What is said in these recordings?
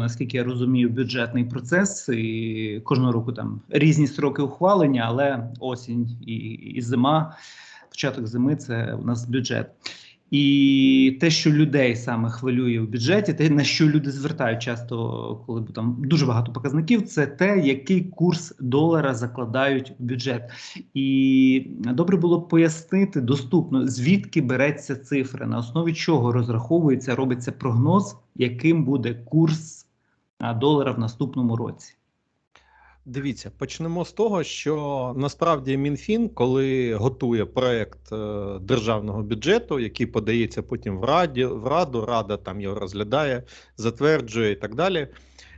наскільки я розумію, бюджетний процес і кожного року там різні строки ухвалення, але осінь і, і зима, початок зими це у нас бюджет. І те, що людей саме хвилює в бюджеті, те на що люди звертають часто, коли там дуже багато показників, це те, який курс долара закладають в бюджет. І добре було б пояснити доступно, звідки береться цифра, на основі чого розраховується, робиться прогноз, яким буде курс долара в наступному році. Дивіться, почнемо з того, що насправді МінФін, коли готує проект е, державного бюджету, який подається потім в раді в раду, рада там його розглядає, затверджує і так далі.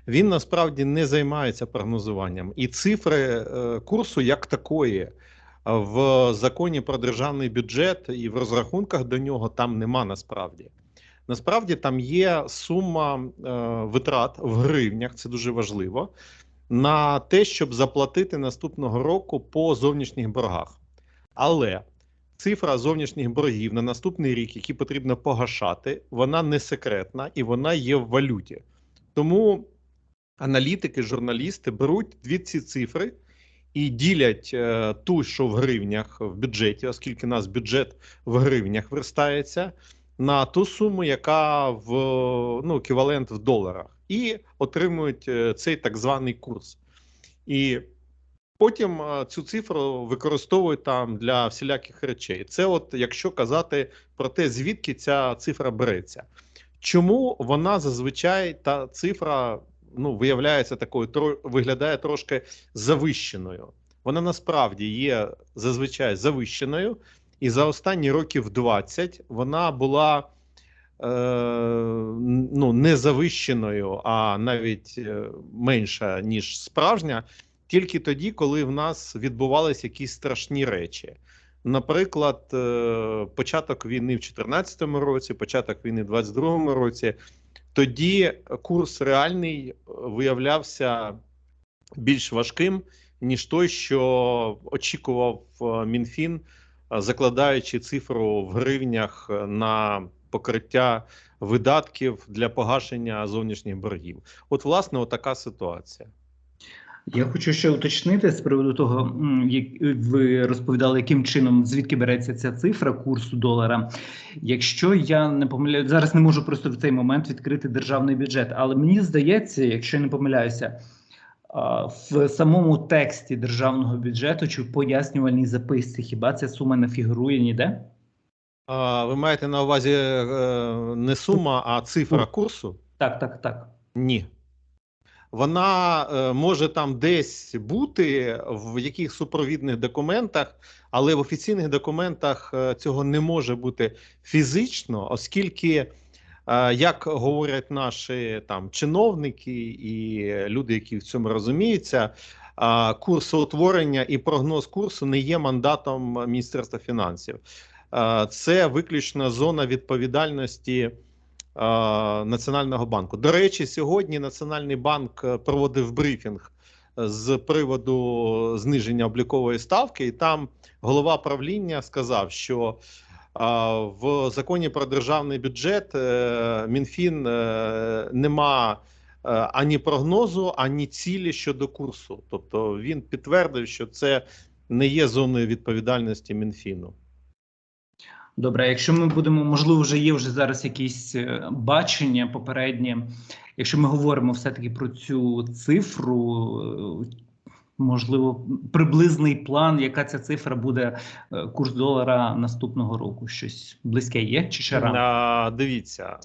Він насправді не займається прогнозуванням і цифри е, курсу як такої в законі про державний бюджет і в розрахунках до нього там нема насправді. Насправді там є сума е, витрат в гривнях, це дуже важливо на те, щоб заплатити наступного року по зовнішніх боргах. Але цифра зовнішніх боргів на наступний рік, які потрібно погашати, вона не секретна і вона є в валюті. Тому аналітики, журналісти беруть дві ці цифри. І ділять е, ту, що в гривнях в бюджеті, оскільки у нас бюджет в гривнях верстається, на ту суму, яка в ну, еквівалент в доларах і отримують е, цей так званий курс. І потім е, цю цифру використовують там для всіляких речей. Це, от якщо казати про те, звідки ця цифра береться. Чому вона зазвичай та цифра ну, виявляється такою, виглядає трошки завищеною? Вона насправді є зазвичай завищеною, і за останні років 20 вона була Е, ну, не завищеною, а навіть е, менша, ніж справжня, тільки тоді, коли в нас відбувалися якісь страшні речі. Наприклад, е, початок війни в 2014 році, початок війни в 2022 році, тоді курс реальний виявлявся більш важким, ніж той, що очікував МінФін, закладаючи цифру в гривнях на покриття видатків для погашення зовнішніх боргів. От, власне, така ситуація. Я хочу ще уточнити з приводу того, як ви розповідали, яким чином звідки береться ця цифра курсу долара. Якщо я не помиляю, зараз не можу просто в цей момент відкрити державний бюджет, але мені здається, якщо я не помиляюся, в самому тексті державного бюджету чи в пояснювальній записці, хіба ця сума не фігурує ніде? Ви маєте на увазі е, не сума, а цифра курсу? Так, так, так. Ні. Вона е, може там десь бути в яких супровідних документах, але в офіційних документах е, цього не може бути фізично, оскільки, як говорять наші там чиновники і люди, які в цьому розуміються, курсоутворення і прогноз курсу не є мандатом Міністерства фінансів це виключно зона відповідальності Національного банку. До речі, сьогодні Національний банк проводив брифінг з приводу зниження облікової ставки, і там голова правління сказав, що в законі про державний бюджет е, МінФін нема ані прогнозу, ані цілі щодо курсу. Тобто він підтвердив, що це не є зоною відповідальності МінФіну. Добре, якщо ми будемо, можливо, вже є вже зараз якісь е, бачення попереднє. Якщо ми говоримо все-таки про цю цифру, е, можливо, приблизний план, яка ця цифра буде е, курс долара наступного року? Щось близьке є чи ще рано? Дивіться,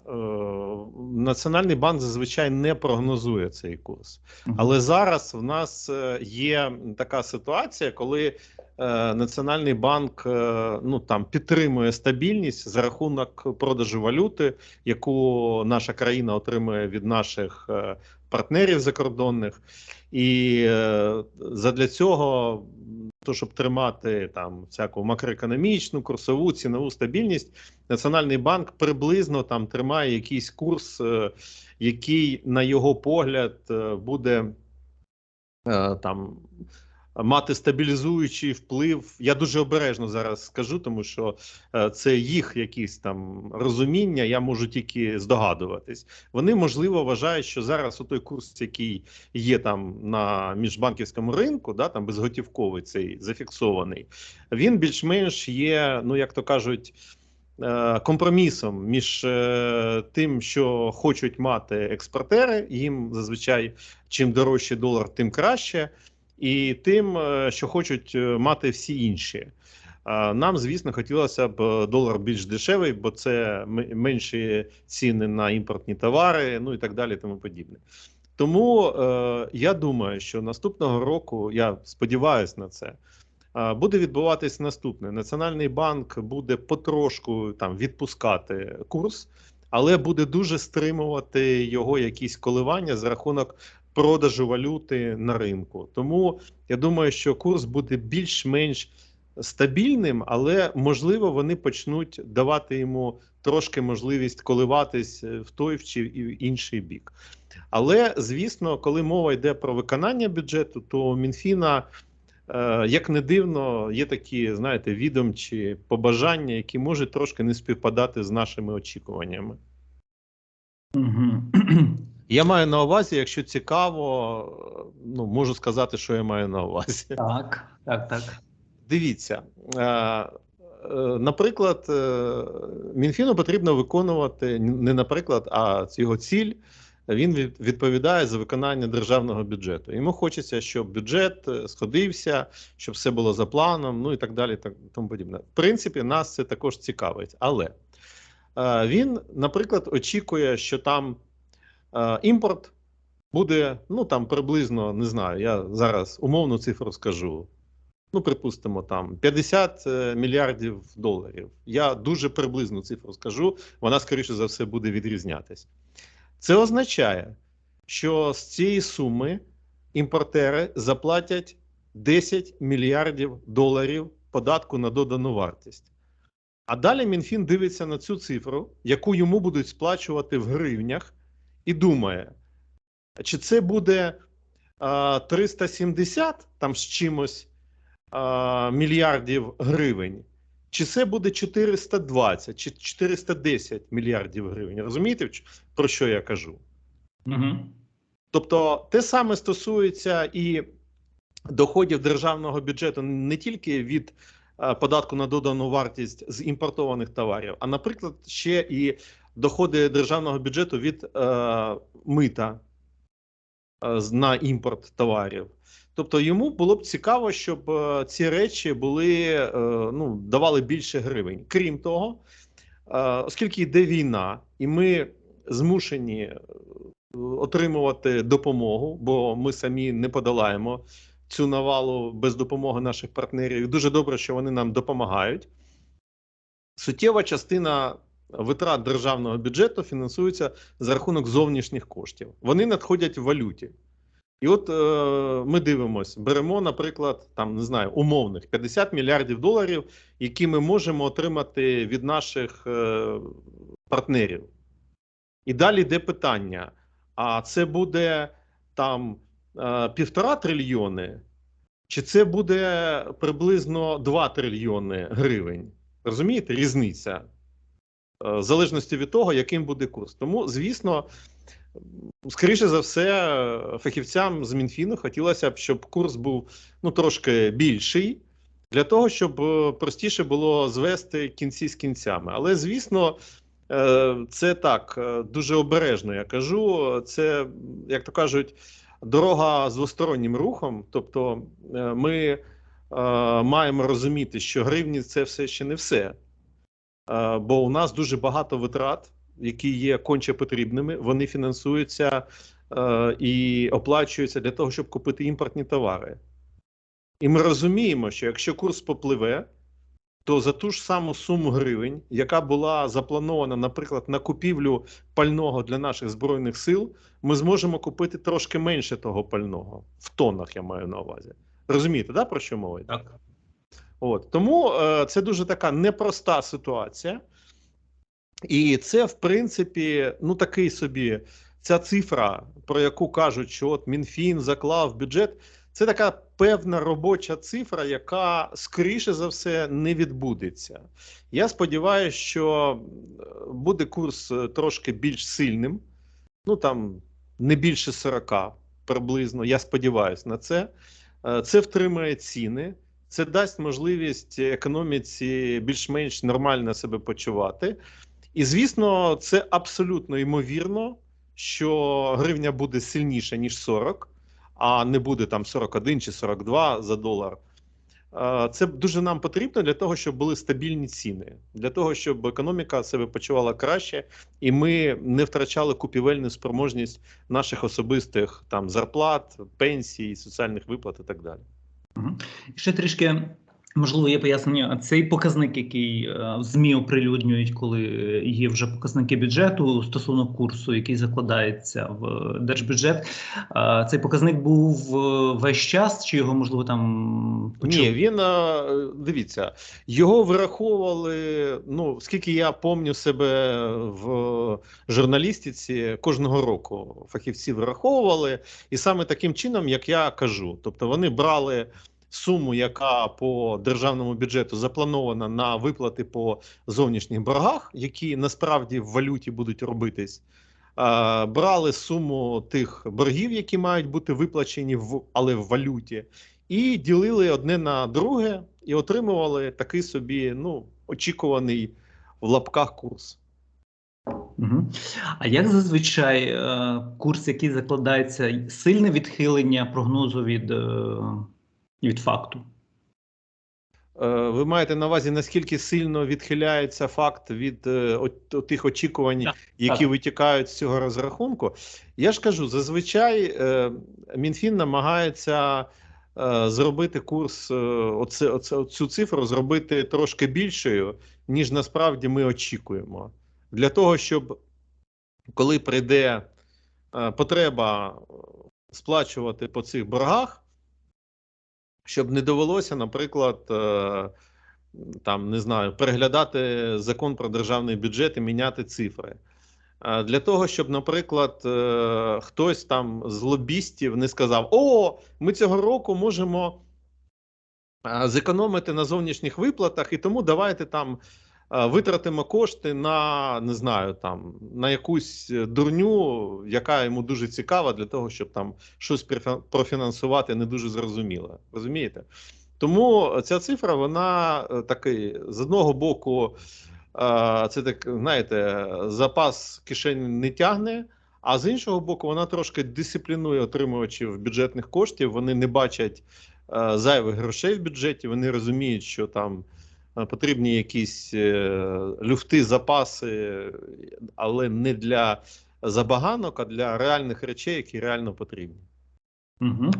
Національний банк зазвичай не прогнозує цей курс, але зараз в нас є така ситуація, коли Е, Національний банк е, ну там підтримує стабільність за рахунок продажу валюти, яку наша країна отримує від наших е, партнерів закордонних, і задля цього, то щоб тримати там всяку макроекономічну, курсову цінову стабільність, Національний банк приблизно там тримає якийсь курс, який на його погляд буде там мати стабілізуючий вплив. Я дуже обережно зараз скажу, тому що е, це їх якісь там розуміння. Я можу тільки здогадуватись. Вони можливо вважають, що зараз той курс, який є там на міжбанківському ринку, да там безготівковий цей зафіксований, він більш-менш є, ну як то кажуть. е, Компромісом між е, тим, що хочуть мати експортери, їм зазвичай чим дорожчий долар, тим краще, і тим, е, що хочуть е, мати всі інші. Нам, звісно, хотілося б е, долар більш дешевий, бо це менші ціни на імпортні товари, ну і так далі, тому подібне. Тому е, я думаю, що наступного року, я сподіваюся на це, буде відбуватись наступне: Національний банк буде потрошку там відпускати курс, але буде дуже стримувати його якісь коливання за рахунок продажу валюти на ринку. Тому я думаю, що курс буде більш-менш стабільним, але можливо вони почнуть давати йому трошки можливість коливатись е, в той чи в інший бік. Але звісно, коли мова йде про виконання бюджету, то Мінфіна, е, як не дивно, є такі, знаєте, відомчі побажання, які можуть трошки не співпадати з нашими очікуваннями. Я маю на увазі, якщо цікаво, ну можу сказати, що я маю на увазі. Так, так, так. Дивіться, е, е, наприклад, е, Мінфіну потрібно виконувати не наприклад, а його ціль. Він відповідає за виконання державного бюджету. Йому хочеться, щоб бюджет сходився, щоб все було за планом, ну і так далі. Так тому подібне. В принципі, нас це також цікавить. Але він, наприклад, очікує, що там імпорт буде ну там приблизно не знаю. Я зараз умовну цифру скажу. Ну, припустимо, там 50 е, мільярдів доларів. Я дуже приблизну цифру скажу, вона, скоріше за все, буде відрізнятись. Це означає, що з цієї суми імпортери заплатять 10 мільярдів доларів податку на додану вартість. А далі Мінфін дивиться на цю цифру, яку йому будуть сплачувати в гривнях, і думає, чи це буде а, 370 там з чимось а, мільярдів гривень, чи це буде 420 чи 410 мільярдів гривень. Розумієте, про що я кажу? Мгм. Тобто, те саме стосується і доходів державного бюджету не тільки від податку на додану вартість з імпортованих товарів, а, наприклад, ще і доходи державного бюджету від е, мита е, на імпорт товарів. Тобто йому було б цікаво, щоб е, ці речі були е, ну давали більше гривень. Крім того, е, оскільки йде війна, і ми змушені е, отримувати допомогу, бо ми самі не подолаємо цю навалу без допомоги наших партнерів. Дуже добре, що вони нам допомагають. Суттєва частина витрат державного бюджету фінансується за рахунок зовнішніх коштів. Вони надходять в валюті. І от е, ми дивимося, беремо, наприклад, там не знаю, умовних 50 мільярдів доларів, які ми можемо отримати від наших е, партнерів. І далі йде питання: а це буде там е, півтора трильйони, чи це буде приблизно 2 трильйони гривень? Розумієте, різниця? Е, В залежності від того, яким буде курс. Тому, звісно, скоріше за все, фахівцям з Мінфіну хотілося б, щоб курс був ну, трошки більший, для того, щоб е, простіше було звести кінці з кінцями. Але, звісно, е, це так, дуже обережно я кажу. Це, як то кажуть, дорога з двостороннім рухом. Тобто, ми маємо розуміти, що гривні це все ще не все. Е, Бо у нас дуже багато витрат, які є конче потрібними. Вони фінансуються е, і оплачуються для того, щоб купити імпортні товари. І ми розуміємо, що якщо курс попливе, то за ту ж саму суму гривень, яка була запланована, наприклад, на купівлю пального для наших збройних сил, ми зможемо купити трошки менше того пального в тоннах, я маю на увазі. Розумієте, да, про що мова? Так. От тому е, це дуже така непроста ситуація, і це, в принципі, ну такий собі ця цифра, про яку кажуть, що от Мінфін заклав бюджет. це така певна робоча цифра, яка скоріше за все не відбудеться. Я сподіваюся, що е, буде курс е, трошки більш сильним, ну там не більше 40 приблизно. Я сподіваюся на це. Е, Це втримає ціни, це дасть можливість економіці більш-менш нормально себе почувати. І звісно, це абсолютно ймовірно, що гривня буде сильніша, ніж 40, а не буде там 41 чи 42 за долар. Це дуже нам потрібно для того, щоб були стабільні ціни, для того, щоб економіка себе почувала краще, і ми не втрачали купівельну спроможність наших особистих там зарплат, пенсій, соціальних виплат і так далі. Мгм. І ще трішки, можливо, є пояснення. Цей показник, який е, в ЗМІ оприлюднюють, коли є вже показники бюджету стосовно курсу, який закладається в держбюджет. е, Цей показник був е, весь час, чи його можливо там Ні, він е, дивіться, його вираховували. Ну скільки я пам'ятаю себе в журналістиці, кожного року фахівці вираховували, і саме таким чином, як я кажу, тобто вони брали суму, яка по державному бюджету запланована на виплати по зовнішніх боргах, які насправді в валюті будуть робитись. е, Брали суму тих боргів, які мають бути виплачені в але в валюті, і ділили одне на друге, і отримували такий собі ну очікуваний в лапках курс. Угу. А як зазвичай е, курс, який закладається, сильне відхилення прогнозу від, е, від факту? Е, Ви маєте на увазі, наскільки сильно відхиляється факт від е, тих очікувань, Так, які так. витікають з цього розрахунку? Я ж кажу, зазвичай е, МінФін намагається зробити курс, оце, оце, цю цифру зробити трошки більшою, ніж насправді ми очікуємо. Для того, щоб коли прийде потреба сплачувати по цих боргах, щоб не довелося, наприклад, е, там не знаю, переглядати закон про державний бюджет і міняти цифри. Е, Для того, щоб, наприклад, е, хтось там з лобістів не сказав: О, ми цього року можемо зекономити на зовнішніх виплатах, і тому давайте там витратимо кошти на не знаю, там на якусь дурню, яка йому дуже цікава, для того, щоб там щось профінансувати, не дуже зрозуміло. Розумієте? Тому ця цифра, вона е, такий з одного боку, е, це так, знаєте, запас кишені не тягне. А з іншого боку, вона трошки дисциплінує отримувачів бюджетних коштів. Вони не бачать е, зайвих грошей в бюджеті. Вони розуміють, що там е, потрібні якісь е, люфти, запаси, але не для забаганок, а для реальних речей, які реально потрібні. Угу.